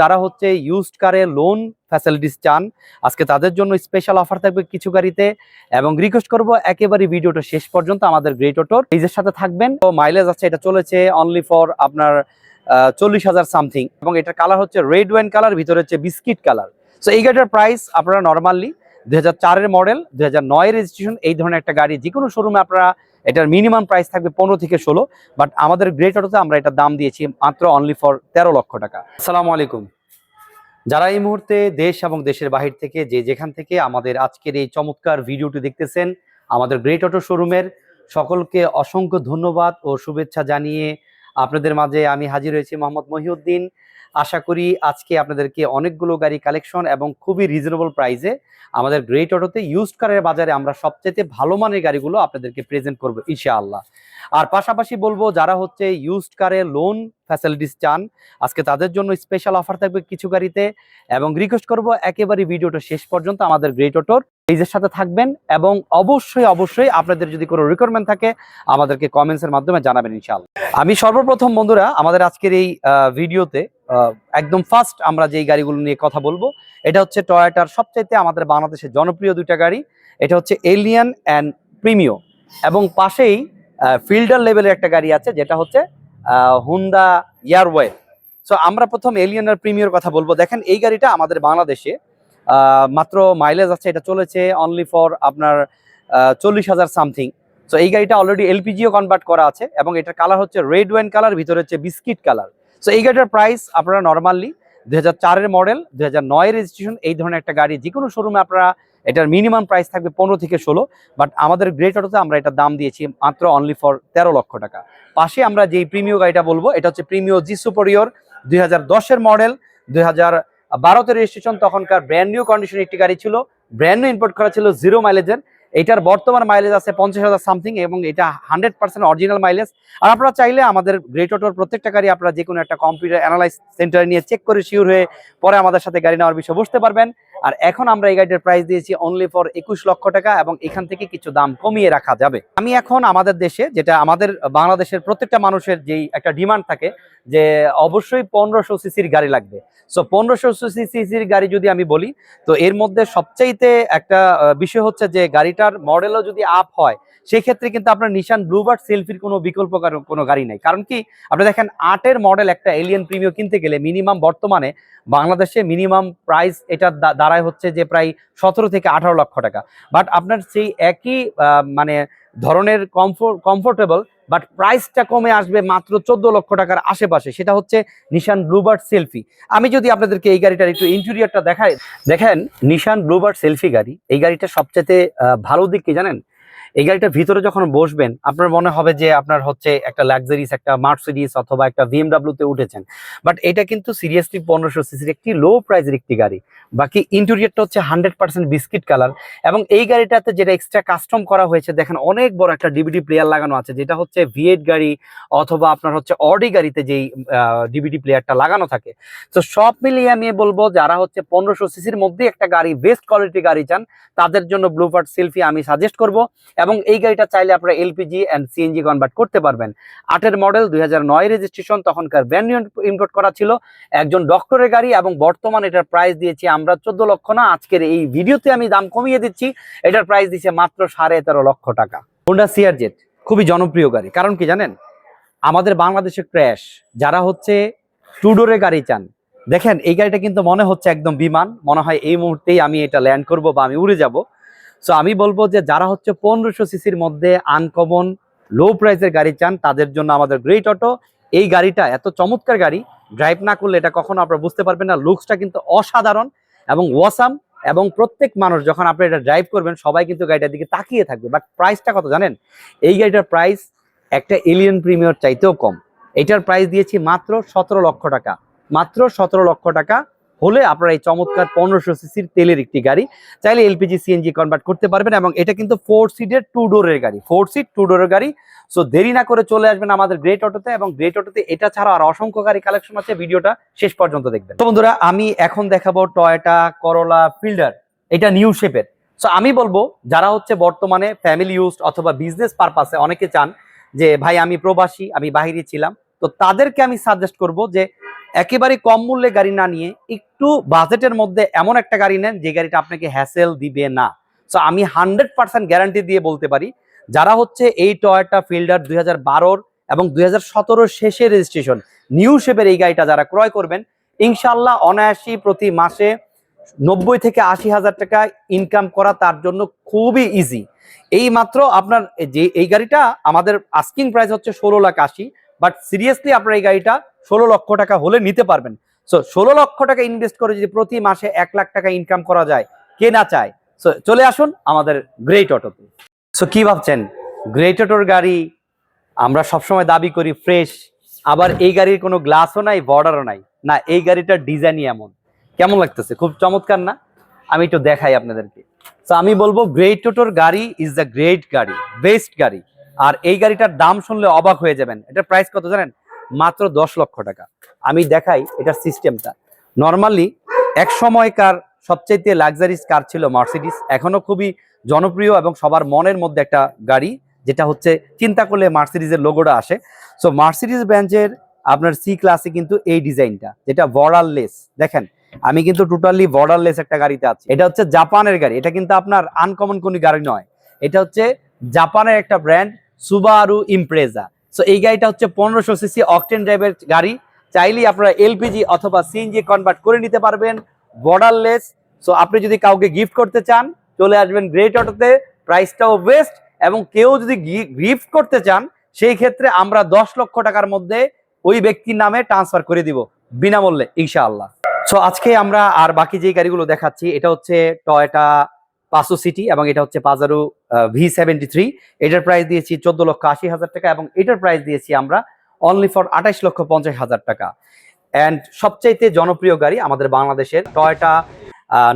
যারা হচ্ছে ইউজড কারে লোন ফ্যাসিলিটিস চান, আজকে তাদের জন্য স্পেশাল অফার থাকবে কিছু গাড়িতে এবং রিকোয়েস্ট করব একেবারে ভিডিওটা শেষ পর্যন্ত আমাদের গ্রেট অটোর পেজের সাথে থাকবেন। তো মাইলেজ আছে, এটা চলেছে অনলি ফর আপনার চল্লিশ হাজার সামথিং এবং এটার কালার হচ্ছে রেড ওয়াইন কালার ভিতরে হচ্ছে বিস্কিট কালার সো এই গাড়িটার প্রাইস আপনারা নর্মালি দুই হাজার চারের মডেল দুই হাজার নয় রেজিস্ট্রেশন এই ধরনের একটা গাড়ি যে কোনো শোরুমে আপনারা এটার মিনিমাম প্রাইস থাকবে পনেরো থেকে ষোলো বাট আমাদের গ্রেট অটোতে আমরা এটার দাম দিয়েছি মাত্র অনলি ফর তেরো লক্ষ টাকা। আসসালামু আলাইকুম। যারা এই মুহূর্তে দেশ এবং দেশের বাহির থেকে যে যেখান থেকে আমাদের আজকের এই চমৎকার ভিডিওটি দেখতেছেন, আমাদের গ্রেট অটো শোরুমের সকলকে অসংখ্য ধন্যবাদ ও শুভেচ্ছা জানিয়ে আপনাদের মাঝে আমি হাজির হয়েছি মোহাম্মদ মহিউদ্দিন। আশা করি আজকে আপনাদেরকে অনেকগুলো গাড়ি কালেকশন এবং খুবই রিজনেবল প্রাইসে আমাদের গ্রেট অটোতে ইউজড কারের বাজারে আমরা সবচেয়ে ভালো মানের গাড়িগুলো আপনাদেরকে প্রেজেন্ট করব, ইনশাআল্লাহ। আর পাশাপাশি বলব, যারা হচ্ছে ইউজড কারে লোন ফ্যাসিলিটিস চান, আজকে তাদের জন্য স্পেশাল অফার থাকবে কিছু গাড়িতে এবং রিকোয়েস্ট করব একেবারে ভিডিওটা শেষ পর্যন্ত আমাদের গ্রেট অটোর পেজের সাথে থাকবেন এবং অবশ্যই অবশ্যই আপনাদের যদি কোনো রিকোয়ারমেন্ট থাকে, আমাদেরকে কমেন্টস এর মাধ্যমে জানাবেন, ইনশাআল্লাহ। আমি সর্বপ্রথম বন্ধুরা, আমাদের আজকের এই ভিডিওতে একদম ফার্স্ট আমরা যেই গাড়িগুলো নিয়ে কথা বলব, এটা হচ্ছে টয়োটার সবচাইতে আমাদের বাংলাদেশের জনপ্রিয় দুইটা গাড়ি। এটা হচ্ছে এলিয়ান অ্যান্ড প্রিমিও এবং পাশেই ফিল্ডার লেভেলের একটা গাড়ি আছে, যেটা হচ্ছে হুন্দা ইয়ারওয়ে সো আমরা প্রথম এলিয়ান আর প্রিমিয়র কথা বলব। দেখেন, এই গাড়িটা আমাদের বাংলাদেশে মাত্র মাইলেজ আছে, এটা চলেছে অনলি ফর আপনার চল্লিশ হাজার সামথিং সো এই গাড়িটা অলরেডি এলপিজিও কনভার্ট করা আছে এবং এটার কালার হচ্ছে রেড ওয়াইন কালার ভিতরে হচ্ছে বিস্কিট কালার সো এই গাড়িটার প্রাইস আপনারা নর্মালি দুই হাজার মডেল দুই হাজার রেজিস্ট্রেশন এই ধরনের একটা গাড়ি যে কোনো শোরুমে আপনারা এটার মিনিমাম প্রাইস থাকবে পনেরো থেকে ষোলো বাট আমাদের গ্রেট অটোতে আমরা এটার দাম দিয়েছি মাত্র অনলি ফর তেরো লক্ষ টাকা। পাশে আমরা যেই প্রিমিয় গাড়িটা বলব, এটা হচ্ছে প্রিমিয় জি সুপরিয়র দুই হাজার দশের মডেল দুই হাজার বারোতে রেজিস্ট্রেশন তখনকার ব্র্যান্ড নিউ কন্ডিশন একটি গাড়ি ছিল ব্র্যান্ড নিউ ইম্পোর্ট করা ছিল জিরো মাইলেজের এটার বর্তমান মাইলেজ আছে পঞ্চাশ হাজার সামথিং এবং এটা হান্ড্রেড পার্সেন্ট অরিজিনাল মাইলেজ আর আপনারা চাইলে আমাদের গ্রেট অটোর প্রত্যেকটা গাড়ি আপনারা যে কোনো একটা কম্পিউটার অ্যানালাইজ সেন্টারে নিয়ে চেক করে শিওর হয়ে পরে আমাদের সাথে গাড়ি নেওয়ার বিষয়ে বসতে পারবেন। আর এখন আমরা এই গাড়িটার প্রাইস দিয়েছি অনলি ফর একুশ লক্ষ টাকা এবং এখান থেকে কিছু দাম কমিয়ে রাখা যাবে। আমি এখন আমাদের দেশে যেটা আমাদের বাংলাদেশের প্রত্যেকটা মানুষের যেই একটা ডিমান্ড থাকে যে অবশ্যই পনেরোশো সিসির গাড়ি লাগবে। সো পনেরোশো সিসির গাড়ি যদি আমি বলি, তো এর মধ্যে সবচাইতে একটা বিষয় হচ্ছে যে গাড়িটার মডেলও যদি আপ হয়, সেক্ষেত্রে কিন্তু আপনার নিশান ব্লুবার্ড সেলফির কোনো বিকল্প কোনো গাড়ি নাই। কারণ কি? আপনি দেখেন, আটের মডেল একটা এলিয়ান প্রিমিয়ো কিনতে গেলে মিনিমাম বর্তমানে বাংলাদেশে মিনিমাম প্রাইস এটা দা- দাঁড়ায় হচ্ছে যে প্রায় সতেরো থেকে আঠারো লক্ষ টাকা। বাট আপনার সেই একই মানে ধরনের কমফোর্ট কমফোর্টেবল বাট প্রাইসটা কমে আসবে মাত্র চোদ্দ লক্ষ টাকার আশেপাশে, সেটা হচ্ছে নিশান ব্লুবার্ড সেলফি আমি যদি আপনাদেরকে এই গাড়িটার একটু ইন্টেরিয়রটা দেখাই, দেখেন নিশান ব্লুবার্ড সেলফি গাড়ি, এই গাড়িটা সবচেয়ে ভালো দিক কি জানেন? এই গাড়িটার ভিতরে যখন বসবেন, আপনার মনে হবে যে আপনার হচ্ছে একটা লাক্সারিস একটা মার্সিডিস অথবা একটা তে উঠেছেন। বাট এটা কিন্তু সিরিয়াসলি পনেরোশো সিসির একটি লো প্রাইজের একটি গাড়ি। বাকি ইন্টেরিয়রটা হচ্ছে হান্ড্রেড পার্সেন্ট বিস্কিট কালার এবং এই গাড়িটাতে যেটা এক্সট্রা কাস্টম করা হয়েছে, দেখেন অনেক বড় একটা ডিভিডি প্লেয়ার লাগানো আছে, যেটা হচ্ছে ভিএড গাড়ি অথবা আপনার হচ্ছে অডি গাড়িতে যেই ডিভিডি প্লেয়ারটা লাগানো থাকে। তো সব মিলিয়ে আমি বলব, যারা হচ্ছে পনেরোশো সিসির মধ্যে একটা গাড়ি বেস্ট কোয়ালিটি গাড়ি চান, তাদের জন্য ব্লুপার্ট সেলফি আমি সাজেস্ট করব। এবং এই গাড়িটা চাইলে আপনারা এলপিজি অ্যান্ড সিএনজি কনভার্ট করতে পারবেন। আটের মডেল দুই হাজার নয় রেজিস্ট্রেশন তখনকার ব্র্যান্ড ইম্পোর্ট করা ছিল। একজন ডক্টরের গাড়ি এবং বর্তমান এটার প্রাইস দিয়েছি আমরা চোদ্দ লক্ষ না, আজকের এই ভিডিওতে আমি দাম কমিয়ে দিচ্ছি। এটার প্রাইস দিচ্ছে মাত্র সাড়ে তেরো লক্ষ টাকা। হোন্ডা সিআরজেট খুবই জনপ্রিয় গাড়ি। কারণ কি জানেন? আমাদের বাংলাদেশে ক্র্যাশ যারা হচ্ছে টুডোরে গাড়ি চান। দেখেন, এই গাড়িটা কিন্তু মনে হচ্ছে একদম বিমান। মনে হয় এই মুহূর্তেই আমি এটা ল্যান্ড করব বা আমি উড়ে যাব। সো আমি বলব যে যারা হচ্ছে পনেরোশো সিসির মধ্যে আনকমন লো প্রাইসের গাড়ি চান, তাদের জন্য আমাদের গ্রেট অটো এই গাড়িটা এত চমৎকার গাড়ি ড্রাইভ না করলে এটা কখনো আপনারা বুঝতে পারবেন না। লুকসটা কিন্তু অসাধারণ এবং ওয়াসাম এবং প্রত্যেক মানুষ যখন আপনি এটা ড্রাইভ করবেন, সবাই কিন্তু গাড়িটার দিকে তাকিয়ে থাকবে। বাট প্রাইসটা কত জানেন? এই গাড়িটার প্রাইস একটা এলিয়ন প্রিমিয়ার চাইতেও কম। এটার প্রাইস দিয়েছি মাত্র সতেরো লক্ষ টাকা। মাত্র সতেরো লক্ষ টাকা হলে আপনারা এই চমৎকার পনেরোশো সিসির তেলের একটি গাড়ি চাইলে এলপিজি, সিএনজি কনভার্ট করতে পারবেন এবং এটা কিন্তু ফোর সিটের টু ডোরের গাড়ি। ফোর সিট টু ডোরের গাড়ি। সো দেরি না করে চলে আসবেন আমাদের গ্রেট অটোতে এবং গ্রেট অটোতে এটা ছাড়া আর অসংখ্য গাড়ি কালেকশন আছে। ভিডিওটা শেষ পর্যন্ত দেখবেন। তো বন্ধুরা, আমি এখন দেখাবো টয়োটা করোলা ফিল্ডার এটা নিউ শেপের সো আমি বলব, যারা হচ্ছে বর্তমানে ফ্যামিলি ইউজ অথবা বিজনেস পারপাসে অনেকে চান যে, ভাই, আমি প্রবাসী, আমি বাহিরে ছিলাম। তো তাদেরকে আমি সাজেস্ট করব যে একেবারে কম মূল্যে গাড়ি না নিয়ে একটু বাজেটের মধ্যে এমন একটা গাড়ি নেন যে গাড়িটা আপনাকে হ্যাসেল দিবে না। সো আমি হান্ড্রেড পার্সেন্ট গ্যারান্টি দিয়ে বলতে পারি, যারা হচ্ছে এই টয়টা ফিল্ডার দুই হাজার এবং দুই হাজার শেষে রেজিস্ট্রেশন নিউ শেপের এই গাড়িটা যারা ক্রয় করবেন ইনশাল্লাহ অনায়াসী প্রতি মাসে নব্বই থেকে আশি হাজার টাকা ইনকাম করা তার জন্য খুবই ইজি এই মাত্র আপনার যে, এই গাড়িটা আমাদের আস্কিং প্রাইস হচ্ছে ষোলো লাখ আশি বাট সিরিয়াসলি আপনার এই গাড়িটা ষোলো লক্ষ টাকা হলে নিতে পারবেন। সো ষোলো লক্ষ টাকা ইনভেস্ট করে যদি প্রতি মাসে এক লাখ টাকা ইনকাম করা যায়, কে না চায়? সো চলে আসুন আমাদের গ্রেট অটোতে সো কি ভাবছেন? গ্রেট অটোর গাড়ি আমরা সবসময় দাবি করি ফ্রেশ আবার এই গাড়ির কোনো গ্লাসও নাই বর্ডারও নাই। না, এই গাড়িটার ডিজাইনই এমন। কেমন লাগতেছে? খুব চমৎকার না? আমি একটু দেখাই আপনাদেরকে। তো আমি বলব গ্রেট টোটোর গাড়ি ইজ দ্য গ্রেট গাড়ি বেস্ট গাড়ি। আর এই গাড়িটার দাম শুনলে অবাক হয়ে যাবেন। এটার প্রাইস কত জানেন? মাত্র দশ লক্ষ টাকা। আমি দেখাই এটার সিস্টেমটা নর্মালি এক সময়কার সবচাইতে লাক্সারিস কার ছিল মার্সিডিস এখনও খুবই জনপ্রিয় এবং সবার মনের মধ্যে একটা গাড়ি, যেটা হচ্ছে চিন্তা করলে মার্সিডিজের লোগোটা আসে। সো মার্সিডিস ব্র্যান্ডের আপনার সি ক্লাসে কিন্তু এই ডিজাইনটা যেটা বর্ডারলেস দেখেন, আমি কিন্তু টোটালি বর্ডারলেস একটা গাড়িতে আছি। এটা হচ্ছে জাপানের গাড়ি। এটা কিন্তু আপনার আনকমন কোনো গাড়ি নয়। এটা হচ্ছে জাপানের একটা ব্র্যান্ড সুবারু ইমপ্রেজা সো এই গাড়িটা হচ্ছে পনেরোশো সিসি অকটেন ড্রাইভের গাড়ি। চাইলেই আপনারা এলপিজি অথবা সিএনজি কনভার্ট করে নিতে পারবেন। বর্ডারলেস সো আপনি যদি কাউকে গিফট করতে চান, চলে আসবেন গ্রেট অটোতে প্রাইসটাও বেস্ট এবং কেউ যদি গিফট করতে চান, সেই ক্ষেত্রে আমরা দশ লক্ষ টাকার মধ্যে ওই ব্যক্তির নামে ট্রান্সফার করে দিব। বিনামূল্যে, ইনশাআল্লাহ। সো আজকে আমরা আর বাকি যে গাড়িগুলো দেখাচ্ছি, এটা হচ্ছে টয়টা পাসো সিটি এবং এটা হচ্ছে পাজারু ভি সেভেন্টি থ্রি এটার প্রাইস দিয়েছি চোদ্দ লক্ষ আশি হাজার টাকা এবং এটার প্রাইস দিয়েছি আমরা অনলি ফর আঠাইশ লক্ষ পঞ্চাশ হাজার টাকা। অ্যান্ড সবচাইতে জনপ্রিয় গাড়ি আমাদের বাংলাদেশের টয়টা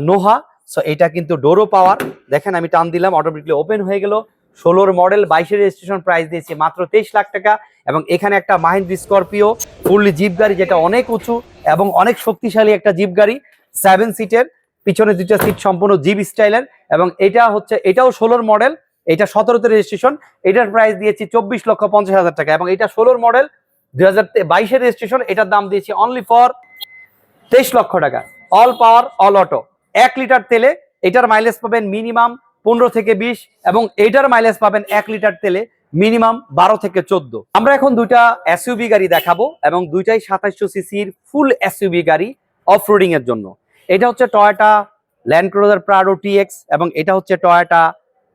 নোহা সো এটা কিন্তু ডোরো পাওয়ার দেখেন আমি টান দিলাম অটোমেটিকলি ওপেন হয়ে গেল। ষোলোর মডেল বাইশের রেজিস্ট্রেশন প্রাইস দিয়েছি মাত্র তেইশ লাখ টাকা এবং এখানে একটা মাহিন্দ্রি স্করপিও ফুললি জিপ গাড়ি যেটা অনেক উঁচু এবং অনেক শক্তিশালী একটা জিপ গাড়ি। সেভেন সিটের পিছনে দুইটা সিট সম্পূর্ণ জিপ স্টাইলের এবং এটা হচ্ছে, এটাও ষোলোর মডেল, এটা সতেরোতে রেজিস্ট্রেশন এটার প্রাইস দিয়েছি চব্বিশ লক্ষ পঞ্চাশ হাজার টাকা এবং এটা ষোলোর মডেল দুই হাজার বাইশের রেজিস্ট্রেশন এটার দাম দিয়েছি অনলি ফর তেইশ লক্ষ টাকা। অল পাওয়ার অল অটো এক লিটার তেলে এটার মাইলেজ পাবেন মিনিমাম পনেরো থেকে বিশ এবং এটার মাইলেজ পাবেন এক লিটার তেলে মিনিমাম বারো থেকে চোদ্দ। আমরা এখন দুইটা এসইউবি গাড়ি দেখাবো এবং দুইটাই সাতাইশশো সিসির ফুল এসইউবি গাড়ি অফ রোডিং এর জন্য। এটা হচ্ছে Toyota Land Cruiser Prado TX এবং এটা হচ্ছে টয়োটা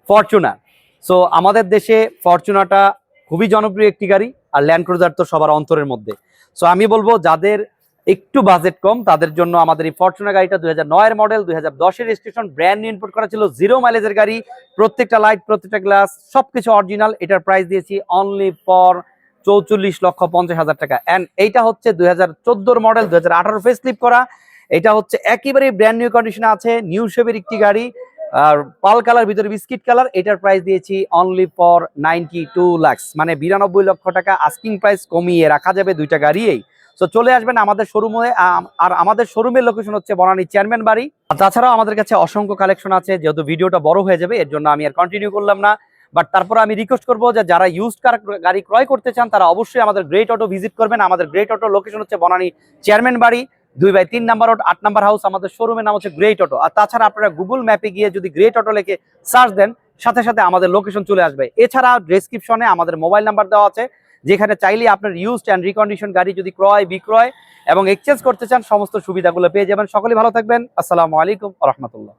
ফরচুনার সো আমাদের দেশে ফরচুনাটা খুবই জনপ্রিয় একটি গাড়ি, আর ল্যান্ড ক্রুজার তো সবার অন্তরের মধ্যে। সো আমি বলব যাদের একটু বাজেট কম, তাদের জন্য আমাদের এই ফরচুনার গাড়িটা দুই হাজার মডেল দুই হাজার দশের রেজিস্ট্রেশন ব্র্যান্ড নিউ ইম্পোর্ট করা ছিল জিরো মাইলেজের গাড়ি, প্রত্যেকটা লাইট প্রত্যেকটা গ্লাস সবকিছু অরিজিনাল এটার প্রাইস দিয়েছি অনলি ফর চৌচল্লিশ লক্ষ পঞ্চাশ হাজার টাকা। অ্যান্ড এইটা হচ্ছে দুই হাজার মডেল দুই হাজার আঠারো ফেস স্লিপ করা। এটা হচ্ছে একেবারে ব্র্যান্ড নিউ কন্ডিশনে আছে নিউ শেপের একটি গাড়ি, আর পাল কালার, ভিতরে বিস্কিট কালার, এটার প্রাইস দিয়েছি only for ninety two lakhs মানে বিরানব্বই লক্ষ টাকা আস্কিং প্রাইস কমিয়ে রাখা যাবে দুইটা গাড়িয়েই। তো চলে আসবেন আমাদের শোরুমে আর আমাদের শোরুমের লোকেশন হচ্ছে বনানী চেয়ারম্যান বাড়ি। তাছাড়াও আমাদের কাছে অসংখ্য কালেকশন আছে, যেহেতু ভিডিওটা বড় হয়ে যাবে, এর জন্য আমি আর কন্টিনিউ করলাম না। বাট তারপর আমি রিকোয়েস্ট করব যে যারা ইউজ কার গাড়ি ক্রয় করতে চান, তারা অবশ্যই আমাদের গ্রেট অটো ভিজিট করবেন। আমাদের গ্রেট অটো লোকেশন হচ্ছে বনানী চেয়ারম্যান বাড়ি। দুই বাই তিন নাম্বার রোড আট নাম্বার হাউস আমাদের শোরুমের নাম হচ্ছে গ্রেট অটো আর তাছাড়া আপনারা গুগল ম্যাপে গিয়ে যদি গ্রেট অটো লেখে সার্চ দেন, সাথে সাথে আমাদের লোকেশন চলে আসবে। এছাড়া ডেসক্রিপশনে আমাদের মোবাইল নাম্বার দেওয়া আছে, যেখানে চাইলে আপনার ইউজড অ্যান্ড রিকন্ডিশন গাড়ি যদি ক্রয়, বিক্রয় এবং এক্সচেঞ্জ করতে চান, সমস্ত সুবিধাগুলো পেয়ে যাবেন। সকলেই ভালো থাকবেন। আসসালামু আলাইকুম রহমতুল্লাহ।